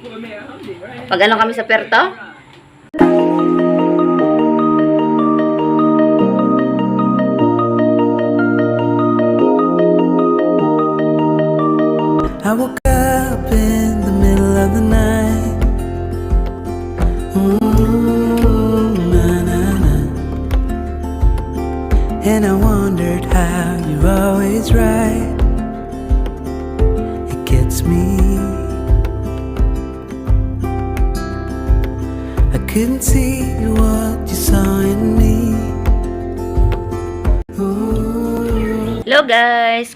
Pag ano kami sa Perto? I woke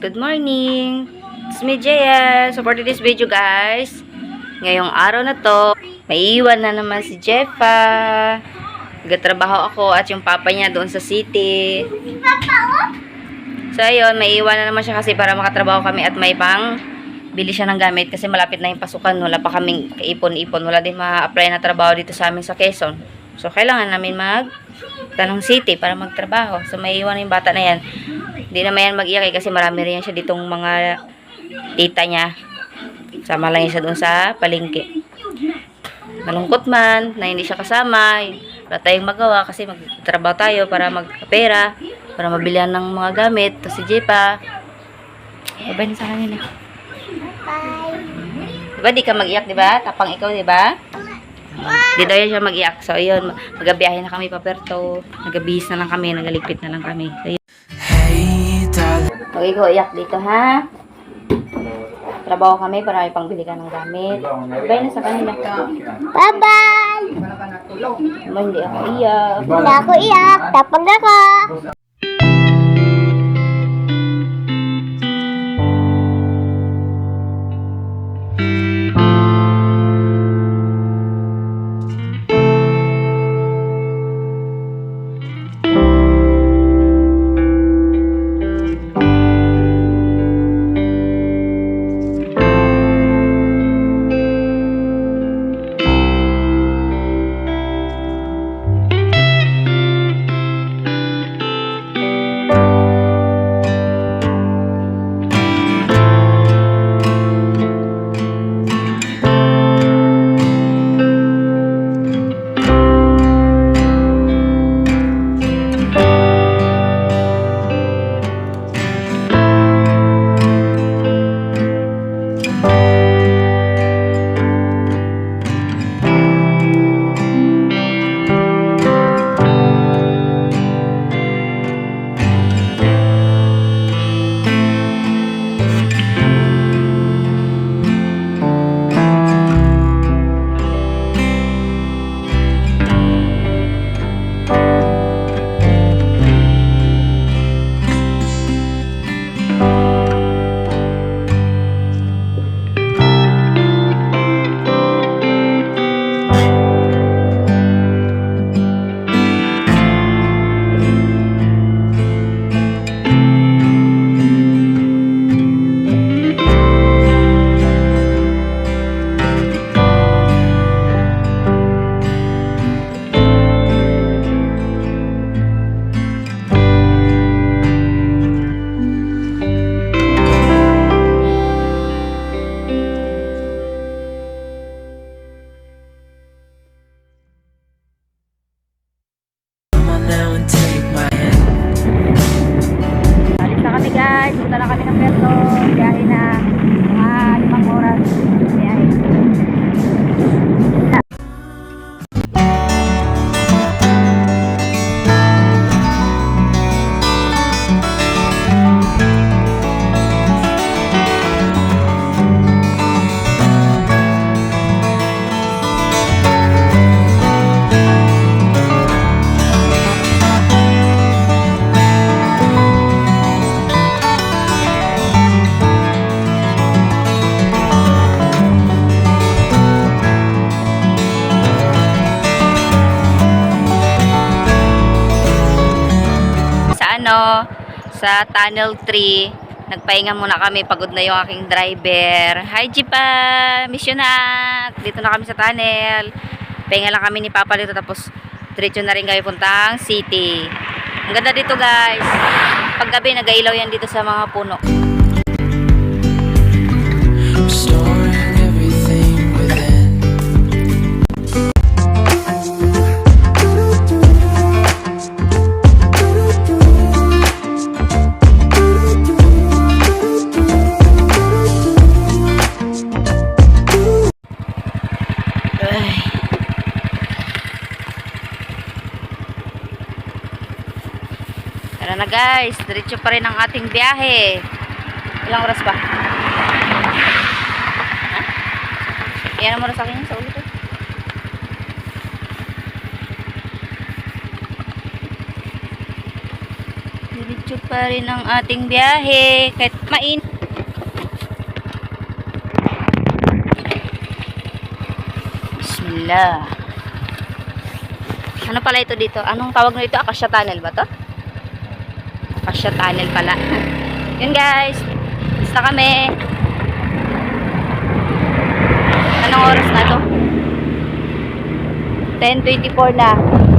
Good morning! It's me, Jaya. So for today's video guys, ngayong araw na to, may iwan na naman si Jeffa. Nagtrabaho ako at yung papa niya doon sa city. So ayun, may iwan na naman siya kasi para makatrabaho kami at may pang bili siya ng gamit kasi malapit na yung pasukan. Wala pa kaming kaipon-ipon. Wala din ma-apply na trabaho dito sa amin sa Quezon. So kailangan namin mag tanong city para magtrabaho. So may iwan yung bata na yan. Hindi naman yan mag-iyak eh, kasi marami rin siya ditong mga tita niya. Sama lang siya doon sa palengke. Malungkot man na hindi siya kasama. Wala tayong magawa kasi magtrabaho tayo para magkapera, para mabilihan ng mga gamit. Tapos si Jepa, babay na sa kanila. Diba di ka mag-iyak, diba? Tapang ikaw, diba? Di daw yan siya mag-iyak. So, yun. Magabiyahe na kami paperto. Nagabihis na lang kami. Nagaligpit na lang kami. So, yun. Huwag ikaw iyak dito, ha? Trabaho kami para may pangbili ka ng gamit. Bye na sa kanila. Bye-bye! Ama, hindi ako iyak. Hindi ako iyak. Tapang ako. Sa Tunnel 3, nagpahinga muna kami. Pagod na yung aking driver. Hi, Jipa! Missionak! Dito na kami sa tunnel. Pahinga lang kami ni Papa dito. Tapos, diretso na rin kami puntang city. Ang ganda dito, guys. Paggabi, nag-ailaw yan dito sa mga puno. Na guys. Diretso pa rin ang ating biyahe. Ilang oras ba? Ha? Iyan na sa akin sa ulo ko. Diretso pa rin ang ating biyahe. Kahit main. Bismillah. Ano pala ito dito? Anong tawag na ito? Akasya Tunnel ba to? Akasya Tunnel pala. Yun guys. Basta kami. Anong oras na to? 10.24 na.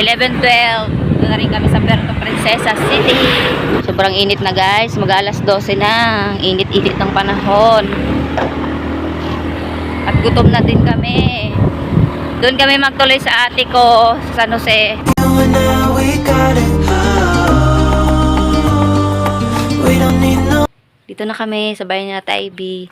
11.12. Doon na rin kami sa Puerto Princesa City. Sobrang init na guys. Mag alas 12 na. Init-init ng panahon. At gutom na din kami. Doon kami magtuloy sa ate ko sa San Jose. Dito na kami sa bahay ni Ate Ivy.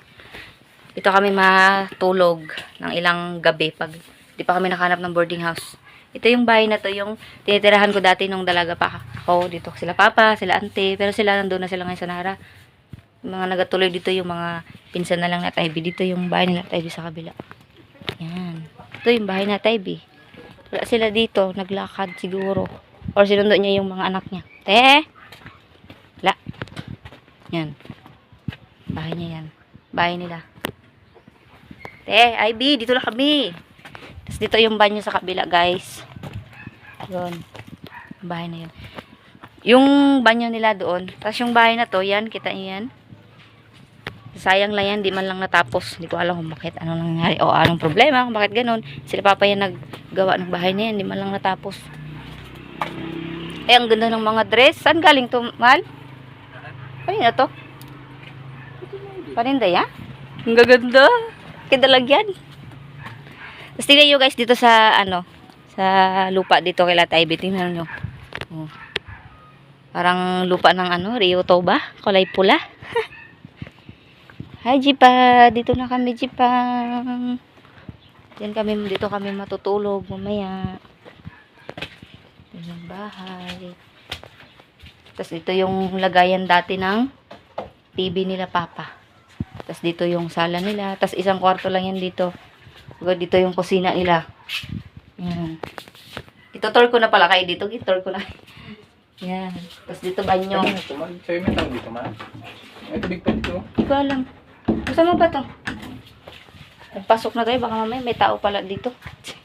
Dito kami matulog ng ilang gabi pag di pa kami nakahanap ng boarding house. Ito yung bahay na to, yung tinitirahan ko dati nung dalaga pa ako. Dito sila papa, sila ante, pero sila nandun na sila ngayon sa Nara. Mga nagatuloy dito yung mga pinsan na lang na Ivy. Dito yung bahay nila Ivy sa kabila. Yan. Ito yung bahay na Ivy. Wala sila dito, naglakad siguro. Or sinundo niya yung mga anak niya. Te! Wala. Yan. Bahay niya yan. Bahay nila. Te, IB, dito na kami. Tapos dito yung banyo sa kabila, guys. Yun. Bahay na yun. Yung banyo nila doon. Tapos yung bahay na to, yan, kita niyo yan. Sayang lang yan, di man lang natapos. Hindi ko alam kung bakit, anong nangyari, o anong problema, kung bakit ganun. Sila papa yan naggawa ng bahay na yan, di man lang natapos. Eh, ang ganda ng mga dress. Saan galing to, Mal? Kanina to? Paninda ya? Ang gaganda. Kidalagyan. Tapos tingnan nyo guys dito sa ano, sa lupa dito kay Latay Ivy. Tingnan nyo. Oh. Parang lupa ng ano, Rio Toba. Kulay pula. Hi Jipa, dito na kami Jipa. Diyan kami, dito kami matutulog mamaya. Ito yung bahay. Tapos ito yung lagayan dati ng TV nila papa. Tapos dito yung sala nila. Tapos isang kwarto lang yan dito. Bago dito yung kusina nila. Yan. Ito-tour ko na pala kayo dito. Ito-tour ko na. Yan. Tapos dito banyo. Ito? Sa'yo may tawag dito, man. May tubig pa dito. Hindi ko alam. Kasama ba to? Nagpasok na tayo. Baka mamaya may tao pala dito.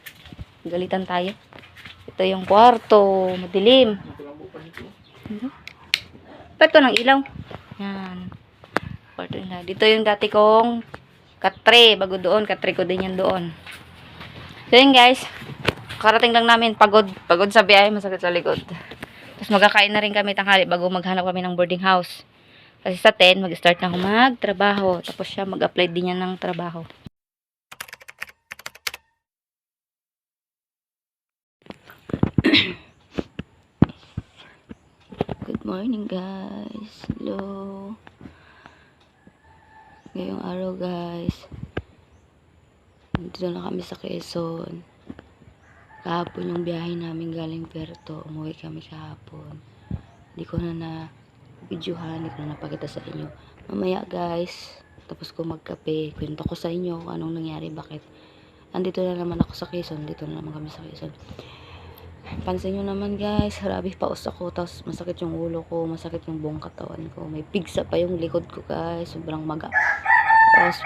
Galitan tayo. Ito yung kwarto. Madilim. Ito ng ilaw. Yan. Kwarto nila. Dito yung dati kong Katre, bago doon. Katre ko din yan doon. So yun guys, karating lang namin. Pagod, pagod sa biyahe, masakit sa likod. Tapos magkakain na rin kami tanghali bago maghanap kami ng boarding house. Kasi sa 10, mag-start na ako magtrabaho. Tapos siya, mag-apply din niya ng trabaho. Good morning guys. Hello. Ngayong araw guys. Dito na kami sa Quezon. Kahapon yung biyahe namin galing Puerto. Umuwi kami kahapon. Hindi ko na na videohan. Hindi ko na napakita sa inyo. Mamaya guys. Tapos ko magkape. Kwento ko sa inyo anong nangyari. Bakit. Andito na naman ako sa Quezon. Dito na naman kami sa Quezon. Pansin nyo naman guys, harabi paus ako, tapos masakit yung ulo ko, masakit yung buong katawan ko. May pigsa pa yung likod ko guys, sobrang maga. Tapos,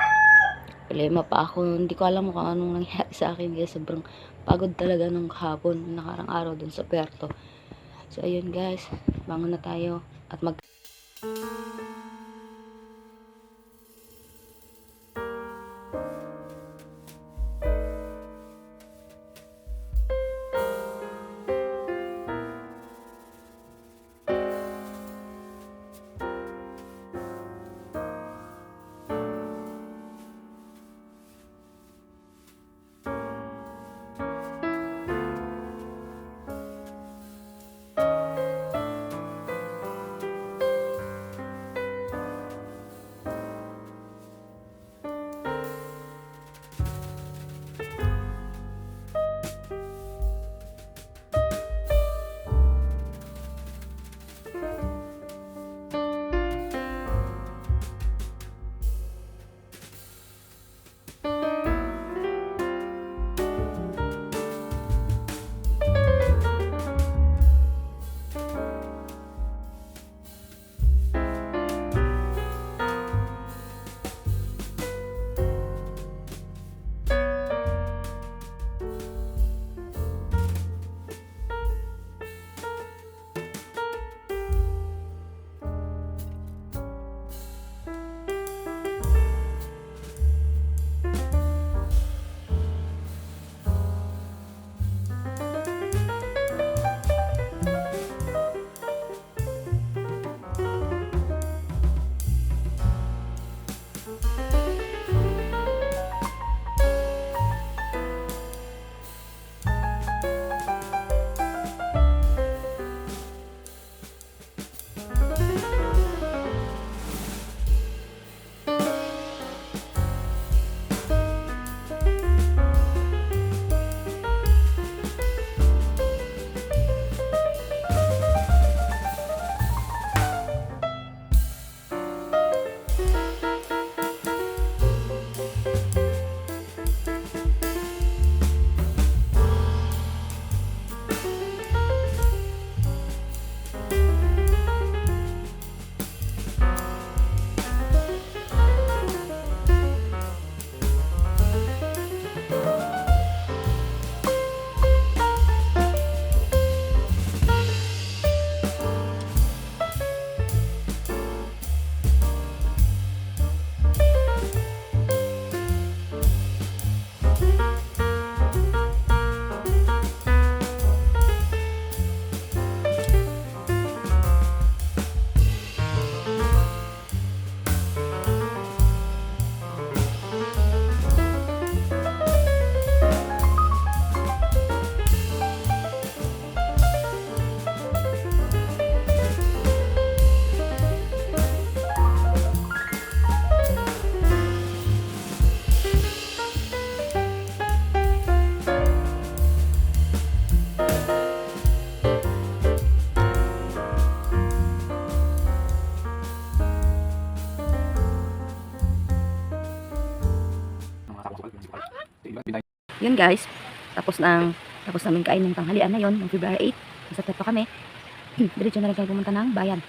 problema pa ako, hindi ko alam kung anong nangyari sa akin guys, sobrang pagod talaga nung hapon, nakarang araw dun sa Puerto. So ayun guys, bangon na tayo at mag... Yun guys, tapos nang tapos namin kain ng tanghalian na yon, ng February 8, nasa Teto kami. Diretso na rin kami pumunta ng bayan.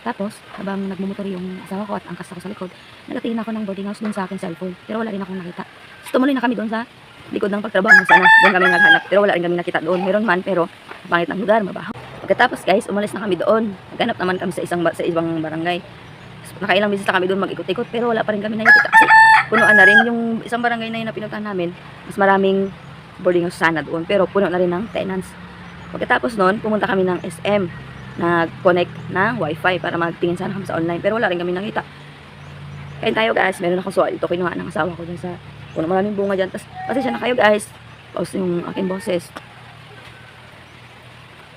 Tapos, habang nagmumotor yung asawa ko at angkas ako sa likod, nagatingin ako ng boarding house dun sa aking cellphone. Pero wala rin akong nakita. Tapos tumuloy na kami doon sa likod ng pagtrabaho ng sana. Doon kami naghanap. Pero wala rin kami nakita doon. Meron man, pero pangit ng lugar, mabaho. Pagkatapos guys, umalis na kami doon. Naghanap naman kami sa isang sa ibang barangay. Nakailang beses na kami doon mag-ikot-ikot pero wala pa rin kami nakikita kasi punuan na rin yung isang barangay na yun na pinuntahan namin. Mas maraming boarding house sana doon pero puno na rin ng tenants. Pagkatapos noon, pumunta kami ng SM nag-connect ng wifi para magtingin sana kami sa online pero wala rin kami nakita. Kain tayo guys, meron akong suwal. Ito kinuha ng asawa ko dyan sa puno maraming bunga dyan. Tapos pasensya na kayo guys. Pause yung aking boses.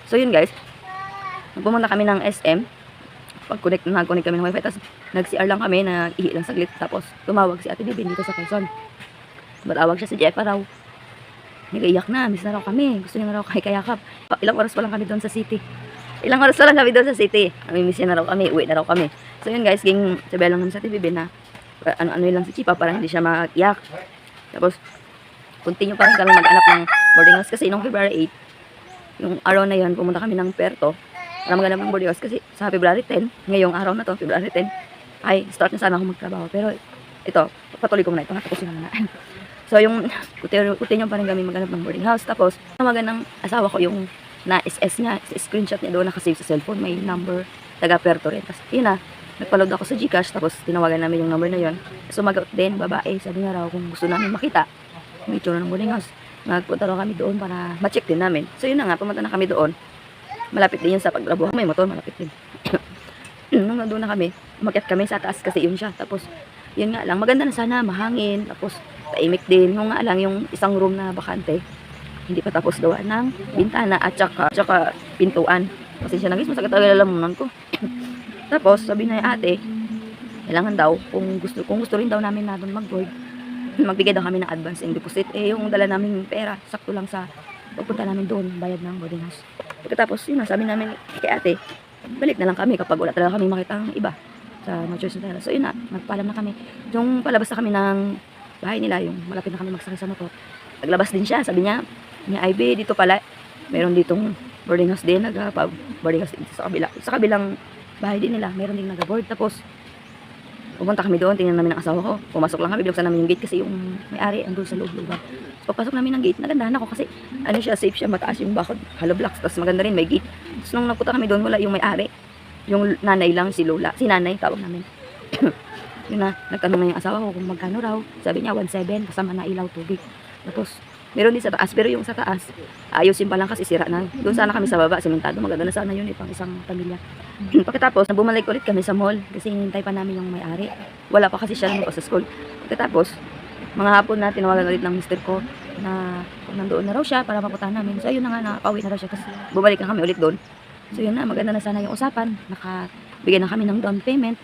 So yun guys, pumunta kami ng SM. Pag-connect, nag-connect kami ng wifi. Tapos nag-CR lang kami, nag-ihi lang saglit. Tapos tumawag si Ate Bibin dito sa Quezon. Matawag siya si Jeff raw. Nag-iyak na, miss na raw kami. Gusto niya na raw kay kayakap. Pa- Ilang oras pa lang kami doon sa city. Ilang oras pa lang kami doon sa city. Miss niya na raw kami, uwi na raw kami. So yun guys, ging sabi lang namin sa Ate Bibin na uh, ano-ano lang si Chipa para hindi siya mag-iyak. Tapos, continue pa rin kami mag-anap ng boarding house kasi nung February 8, yung araw na yun, pumunta kami ng Perto para maghanap ng boarding house kasi sa February 10, ngayong araw na to, February 10, ay start na sana ako magtrabaho. Pero ito, patuloy ko muna ito, tapusin na muna. so yung, continue, continue pa rin kami maghanap ng boarding house. Tapos, tawagan ng asawa ko yung na SS niya, screenshot niya doon nakasave sa cellphone, may number taga Perto rin. Tapos, yun na, nagpaload ako sa Gcash, tapos tinawagan namin yung number na yun. Sumagot din, babae, sabi nga raw kung gusto namin makita yung itsura ng boarding house. Nagpunta raw kami doon para ma-check din namin. So yun na nga, pumunta na kami doon. Malapit din yun sa pagtrabaho. May motor, malapit din. Nung nandun na kami, umakyat kami sa taas kasi yun siya. Tapos, yun nga lang, maganda na sana, mahangin. Tapos, taimik din. Yung nga lang, yung isang room na bakante, hindi pa tapos gawa ng bintana at saka, saka pintuan. Kasi siya nagis, masakit talaga lalamunan ko. Tapos, sabi na yung ate, kailangan daw, kung gusto, kung gusto rin daw namin na doon mag-board, magbigay daw kami ng advance and deposit. Eh, yung dala namin pera, sakto lang sa pagpunta namin doon, bayad ng boarding house. Pagkatapos, yun na, sabi namin kay ate, balik na lang kami kapag wala talaga kami makita ang iba sa No Choice. So, yun na, nagpaalam na kami. Yung palabas na kami ng bahay nila, yung malapit na kami magsakay sa motor. Naglabas din siya, sabi niya, ni Ivy, dito pala, meron ditong boarding house din, nag boarding house dito sa kabila. Sa kabilang bahay din nila, meron din nag-board. Tapos, pumunta kami doon, tingnan namin ang asawa ko. Pumasok lang kami, binuksan namin yung gate kasi yung may-ari andun sa loob-looban. So, pagpasok namin ng gate, nagandahan ako kasi ano siya, safe siya, mataas yung bakod, hollow blocks, tapos maganda rin, may gate. Tapos nung napunta kami doon, wala yung may-ari. Yung nanay lang, si Lola, si nanay, tawag namin. yun na, nagtanong na yung asawa ko kung magkano raw. Sabi niya, 1.7, kasama na ilaw, tubig. Tapos, meron din sa taas, pero yung sa taas, ayusin pa lang kasi sira na. Doon sana kami sa baba, sementado, maganda na sana yun, ipang isang pamilya. Pagkatapos, bumalik ulit kami sa mall kasi hinintay pa namin yung may-ari. Wala pa kasi siya lumabas sa school. Pagkatapos, mga hapon na tinawagan ulit ng mister ko na nandoon na raw siya para mapuntahan namin. So, ayun na nga, nakapauwi na raw siya kasi bumalik na kami ulit doon. So, yun na, maganda na sana yung usapan. Nakabigyan na kami ng down payment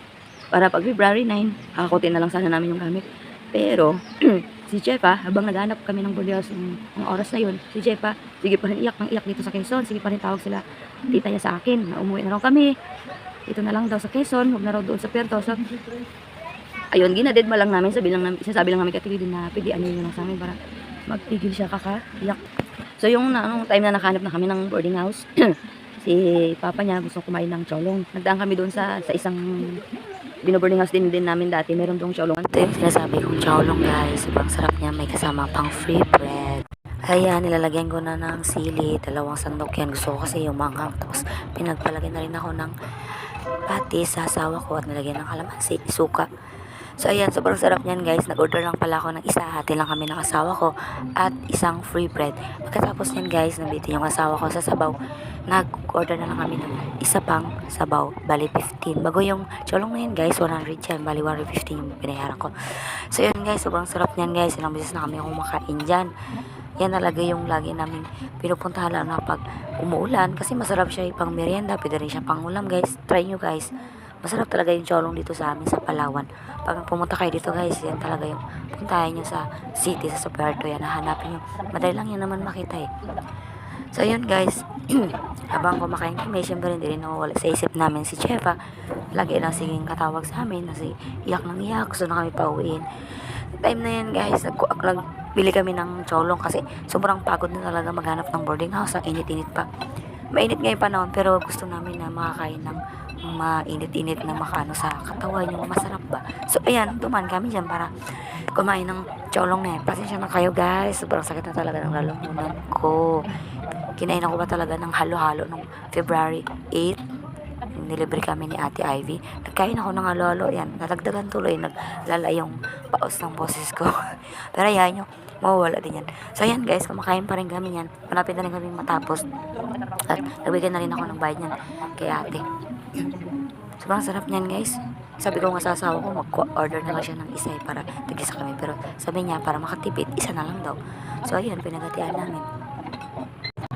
para pag February 9, kakakutin na lang sana namin yung gamit. Pero, si Jefa, habang naghanap kami ng Boleos ng, oras na yun, si Jefa, sige pa rin iyak ng iyak dito sa Quezon, sige pa rin tawag sila tita niya sa akin, na umuwi na raw kami. Dito na lang daw sa Quezon, huwag na raw doon sa Puerto. So, ayun, ginadid ma lang namin, sabi lang namin, sasabi lang namin kay din na ano yun lang sa amin para magpigil siya kakaiyak. So, yung na, time na nakahanap na kami ng boarding house, si papa niya gusto kumain ng cholong. Nagdaan kami doon sa, sa isang binoboarding house din din namin dati. Meron doong cholong. Ito yung sinasabi kong chowlong guys. Sobrang sarap niya. May kasama pang free bread. Ayan, nilalagyan ko na ng sili. Dalawang sandok yan. Gusto ko kasi yung manghang. Tapos pinagpalagyan na rin ako ng patis sa asawa ko at nilagyan ng kalamansi, suka. So ayan, sobrang sarap niyan guys. Nag-order lang pala ako ng isa. Hati lang kami ng asawa ko at isang free bread. Pagkatapos niyan guys, nandito yung asawa ko sa sabaw. Nag-order na lang kami ng isa pang sabaw. Bali 15. Bago yung cholong na yun guys, 100 yan. Bali 115 yung binayaran ko. So yun guys, sobrang sarap niyan guys. Ilang beses na kami kumakain dyan. Yan talaga yung lagi namin pinupuntahan lang na pag umuulan. Kasi masarap siya pang merienda. Pwede rin siya pang ulam guys. Try nyo guys. Masarap talaga yung cholong dito sa amin sa Palawan. Pag pumunta kayo dito guys, yan talaga yung puntahan nyo sa city, sa Superto yan. Hanapin nyo. Madali lang yan naman makita eh. So yun guys, habang kumakain kami, syempre hindi rin nawawala sa isip namin si Chefa. Lagi lang siging katawag sa amin na si iyak ng iyak, gusto na kami pauwiin. Time na yan guys, nag nagbili kami ng cholong kasi sobrang pagod na talaga maghanap ng boarding house, ang init-init pa. Mainit ngayong panahon pero gusto namin na makakain ng mainit-init na makano sa katawan yung masarap ba. So ayan, duman kami dyan para kumain ng cholong na yan. Pasensya na kayo guys, sobrang sakit na talaga ng lalamunan ko. Kinain ako ba talaga ng halo-halo nung February 8 nilibre kami ni Ate Ivy. Nagkain ako ng halo-halo. Yan, nalagdagan tuloy. Naglala yung paos ng boses ko. Pero yan nyo, mawawala din yan. So yan guys, kumakain pa rin kami yan. Malapit na rin kami matapos. At nagbigyan na rin ako ng bayad niyan kay ate. Sobrang sarap niyan guys. Sabi ko nga sa asawa ko, mag-order na lang siya ng isa eh, para tigisa kami. Pero sabi niya, para makatipid, isa na lang daw. So ayun, pinagatian namin.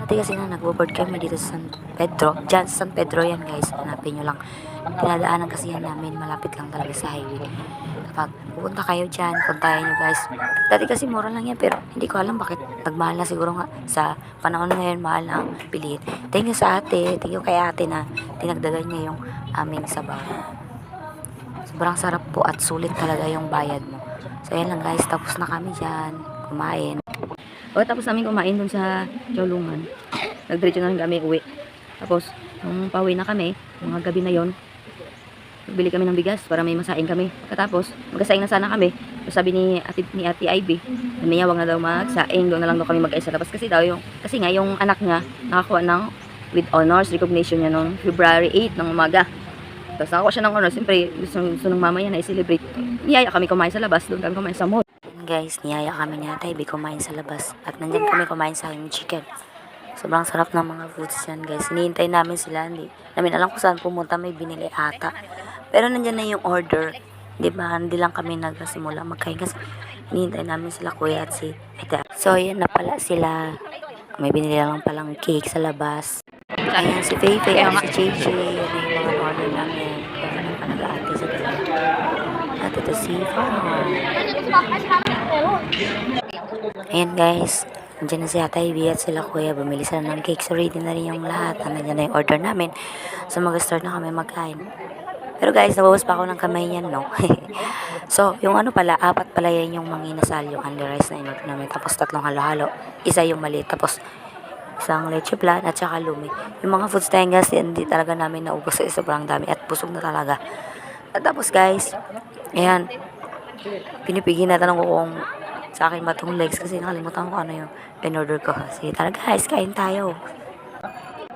Dati kasi na nagbo-board kami dito sa San Pedro. Diyan sa San Pedro yan guys. Hanapin nyo lang. Dinadaanan kasi yan namin. Malapit lang talaga sa highway. Kapag pupunta kayo dyan, puntahan nyo guys. Dati kasi mura lang yan pero hindi ko alam bakit nagmahal na siguro nga sa panahon ngayon mahal na bilihin. Thank you sa ate. Thank you kay ate na dinagdagan niya yung aming sabaw. Sobrang sarap po at sulit talaga yung bayad mo. So yan lang guys, tapos na kami dyan. Kumain. O, tapos namin kumain dun sa Jolungan. Nagdiretso na rin kami uwi. Tapos, nung pauwi na kami, mga gabi na yon bili kami ng bigas para may masaing kami. Pagkatapos, magkasaing na sana kami. Sabi ni ate, ni ate Ivy, na wag na daw magsaing, doon na lang daw kami mag-isa labas. Kasi daw yung, kasi nga yung anak niya, nakakuha ng with honors recognition niya noong February 8 ng umaga. Tapos nakakuha siya ng honors. Siyempre, gusto, gusto ng mama niya na i-celebrate. Niyaya kami kumain sa labas, doon kami kumain sa mall. Guys, niyaya kami ni Ate Ivy kumain sa labas. At nandyan kami kumain sa aming chicken. Sobrang sarap ng mga foods yan guys. Hinihintay namin sila. Hindi namin alam kung saan pumunta. May binili ata. Pero nandyan na yung order. Di ba? Hindi lang kami nagsimula magkain kasi hinihintay namin sila kuya at si Ate. So, yan na pala sila. May binili lang palang cake sa labas. Ayan si Feifei at si JJ. Yan na yung mga order namin. Kaya na pa nag-aate sa At ito si Farah. Ayan guys, nandiyan na si Ate Ivy at sila kuya. Bumili sila ng cake. So ready na rin yung lahat. Nandiyan na yung order namin. So mag-start na kami magkain. Pero guys, nabawas pa ako ng kamay niyan, no? so, yung ano pala, apat pala yan yung mga inasal, yung under rice na inorder namin. Tapos tatlong halo-halo. Isa yung maliit. Tapos isang leche plan at saka lumi. Yung mga foods tayo guys, hindi talaga namin naubos kasi sobrang dami at busog na talaga. At tapos guys, ayan, pinipigil na tanong ko kung sa akin ba itong legs kasi nakalimutan ko ano yung in-order ko. Sige, tara guys, kain tayo.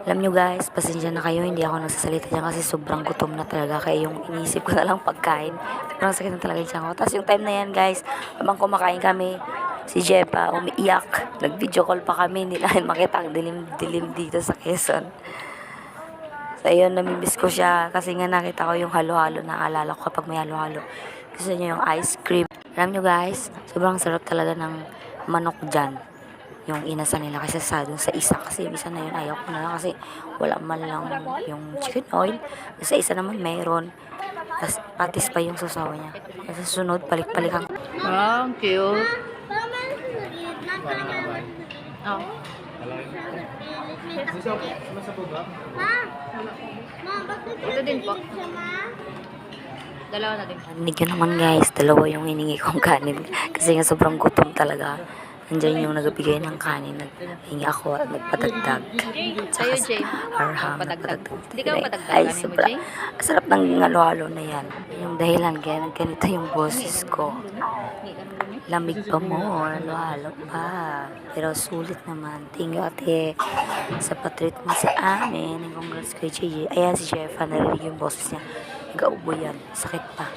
Alam nyo guys, pasensya na kayo, hindi ako nagsasalita dyan kasi sobrang gutom na talaga. Kaya yung iniisip ko na lang pagkain. Sobrang sakit na talaga yung tiyan ko. Tapos yung time na yan guys, habang kumakain kami, si Jepa umiiyak. Nag-video call pa kami, namin makita ang dilim-dilim dito sa Quezon. So, ayun, namimiss ko siya kasi nga nakita ko yung halo-halo na alala ko kapag may halo-halo. Gusto niya yung ice cream. Alam nyo guys, sobrang sarap talaga ng manok dyan. Yung inasal nila kasi sa dun sa isa. Kasi yung isa na yun, ayaw ko na lang kasi wala man lang yung chicken oil. Sa isa naman mayroon. Tapos patis pa yung susawa niya. Sa sunod, palik-palikan Wow, cute. Oh. Ito din po. Dalawa na din. Hindi naman guys, dalawa yung hiningi kong kanin. Kasi nga sobrang gutom talaga. Nandiyan yung nagbigay ng kanin. Naghingi ako at nagpadagdag. Sa'yo, Saka Jay. Arham, padagdagan Ay, sobra. Sarap ng halo-halo na yan. Yung dahilan kaya ganito yung boses ko. Lamig pa mo, halo-halo pa. Pero sulit naman. Thank you ate sa patreat mo sa amin. And congrats kay JJ. Ayan si Jefa, narinig yung boses niya. Nagaubo yan. Sakit pa.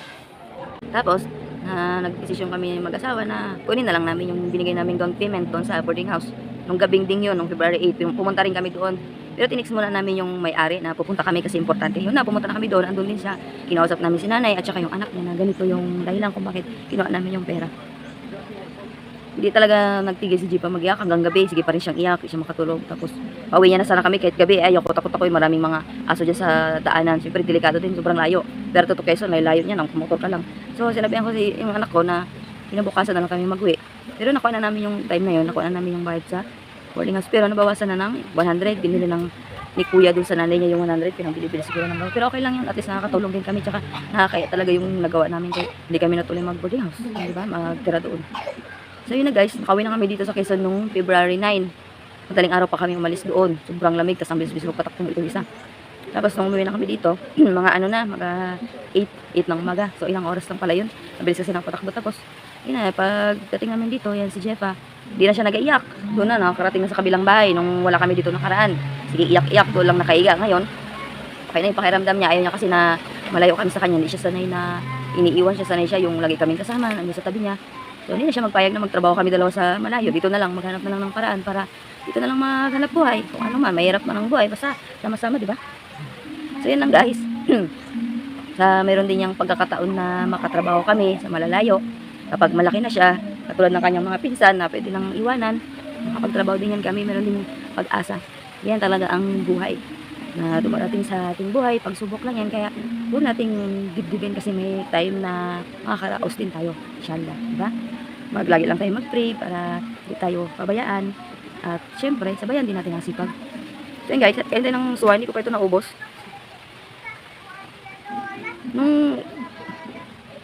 Tapos, na nagdesisyon kami mag-asawa na kunin na lang namin yung binigay namin doon payment doon sa boarding house. Nung gabing ding yun, nung February 8, yung pumunta rin kami doon. Pero tinix muna namin yung may-ari na pupunta kami kasi importante. Yun na, pumunta na kami doon, andun din siya. Kinausap namin si nanay at saka yung anak niya na ganito yung dahilan kung bakit kinuha namin yung pera. Hindi talaga nagtigil si Jepa mag-iyak hanggang gabi. Sige pa rin siyang iyak, siya makatulog. Tapos, pauwi niya na sana kami kahit gabi. Ayaw, takot ako maraming mga aso dyan sa daanan. Siyempre, delikado din, sobrang layo. Pero tutok Quezon, may layo niya, nang kumotor ka lang. So, sinabihan ko si yung anak ko na kinabukasan na lang kami mag-uwi. Pero nakuha na namin yung time na yun, nakuha na namin yung bayad sa boarding house. Pero nabawasan na ng 100, binili ng ni kuya dun sa nanay niya yung 100, pinabili-bili siguro ng. Pero okay lang yun, at least nakakatulong din kami, tsaka nakakaya talaga yung nagawa namin kaya hindi kami natuloy mag-boarding house. Di ba? Magtira doon. So yun na guys, nakawin na kami dito sa Quezon nung February 9. Madaling araw pa kami umalis doon. Sobrang lamig, tapos ang bilis-bilis magpatakbo ito isa. Tapos nung umuwi na kami dito, mga ano na, mga 8, 8 ng umaga. So ilang oras lang pala yun. Mabilis kasi ng patakbo. Tapos, yun na, pagdating namin dito, yan si Jefa, hindi na siya nag-iyak. Doon na, nakarating na sa kabilang bahay nung wala kami dito nakaraan. Sige, iyak-iyak, doon lang nakaiga. Ngayon, okay na yung pakiramdam niya. Ayaw niya kasi na malayo kami sa kanya. Hindi siya sanay na iniiwan siya. Sanay siya yung lagi kaming kasama, nandiyan sa tabi niya. So, hindi na siya magpayag na magtrabaho kami dalawa sa malayo. Dito na lang, maghanap na lang ng paraan para dito na lang maghanap buhay. Kung ano man, mahirap man ang buhay. Basta, sama-sama, di ba? So, yun lang guys. sa meron din niyang pagkakataon na makatrabaho kami sa malalayo. Kapag malaki na siya, katulad ng kanyang mga pinsan na pwede nang iwanan, makapagtrabaho din yan kami. Meron din pag-asa. Yan talaga ang buhay na dumarating sa ating buhay. Pagsubok lang yan. Kaya huwag nating dibdibin kasi may time na makakaraos din tayo. Inshallah. Diba? Maglagi lang tayo mag-pray para di tayo pabayaan. At syempre, sabayan din natin ang sipag. So yun guys, kaya tayo ng suwa, hindi ko pa ito naubos. Nung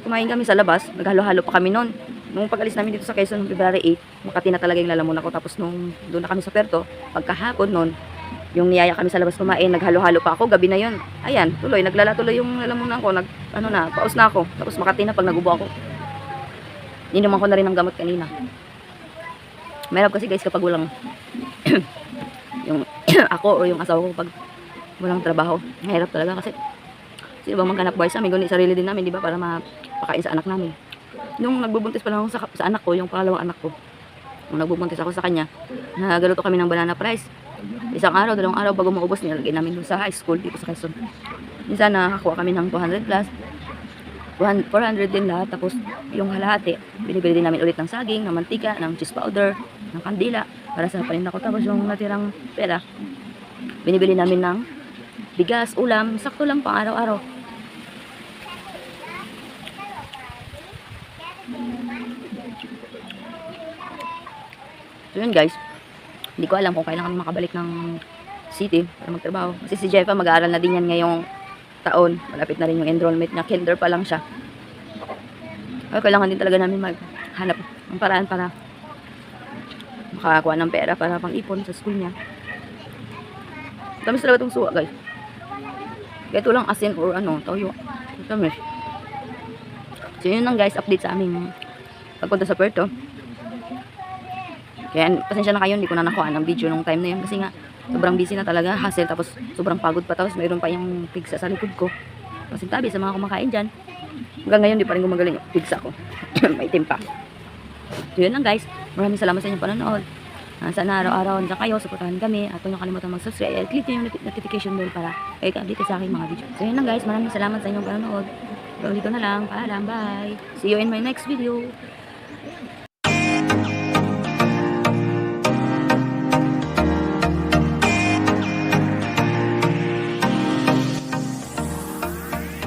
kumain kami sa labas, naghalo-halo pa kami noon. Nung pag-alis namin dito sa Quezon, February 8, Makati na talaga yung lalamon ako. Tapos nung doon na kami sa Puerto, pagkahapon noon, yung niyaya kami sa labas kumain, naghalo-halo pa ako, gabi na yon. Ayan, tuloy, naglala tuloy yung lalamunan ko, nag, ano na, paus na ako. Tapos Makati na pag nagubo ako. Ininuman ko na rin ng gamot kanina. Merap kasi guys kapag walang yung ako o yung asawa ko pag walang trabaho. Mahirap talaga kasi sino bang maghanap buhay sa amin, sarili din namin, di ba, para mapakain sa anak namin. Nung nagbubuntis pa lang ako sa, sa anak ko, yung pangalawang anak ko, nung nagbubuntis ako sa kanya, nagaluto kami ng banana price. Isang araw, dalawang araw bago maubos, nilalagay namin doon sa high school dito sa Quezon. Minsan nakakuha kami ng 200 plus, 100 400 din lahat, tapos yung halahati, binibili din namin ulit ng saging, ng mantika, ng cheese powder, ng kandila, para sa paninda ko. Tapos yung natirang pera, binibili namin ng bigas, ulam, sakto lang pang araw-araw. So yun guys, hindi ko alam kung kailan kami makabalik ng city para magtrabaho. Kasi si Jeffa mag-aaral na din yan ngayong taon. Malapit na rin yung enrollment niya. Kinder pa lang siya. Kaya kailangan din talaga namin maghanap ng paraan para makakuha ng pera para pang ipon sa school niya. Tamis talaga itong suwa guys. Ito lang asin or ano, toyo. Tamis. So yun lang guys, update sa aming pagpunta sa Puerto. Kaya pasensya na kayo, hindi ko na nakuha ng video nung time na yun kasi nga sobrang busy na talaga, hassle tapos sobrang pagod pa tapos mayroon pa yung pigsa sa likod ko. Kasi tabi sa mga kumakain dyan. Hanggang ngayon, di pa rin gumagaling yung pigsa ko. May timpa. So yun lang guys, maraming salamat sa inyong panonood. Uh, sana araw-araw na kayo, supportahan kami at huwag niyo kalimutan mag-subscribe at click niyo yung noti- notification bell para kayo ka-update sa aking mga video. So yun lang guys, maraming salamat sa inyong panonood. So dito na lang, paalam, bye! See you in my next video!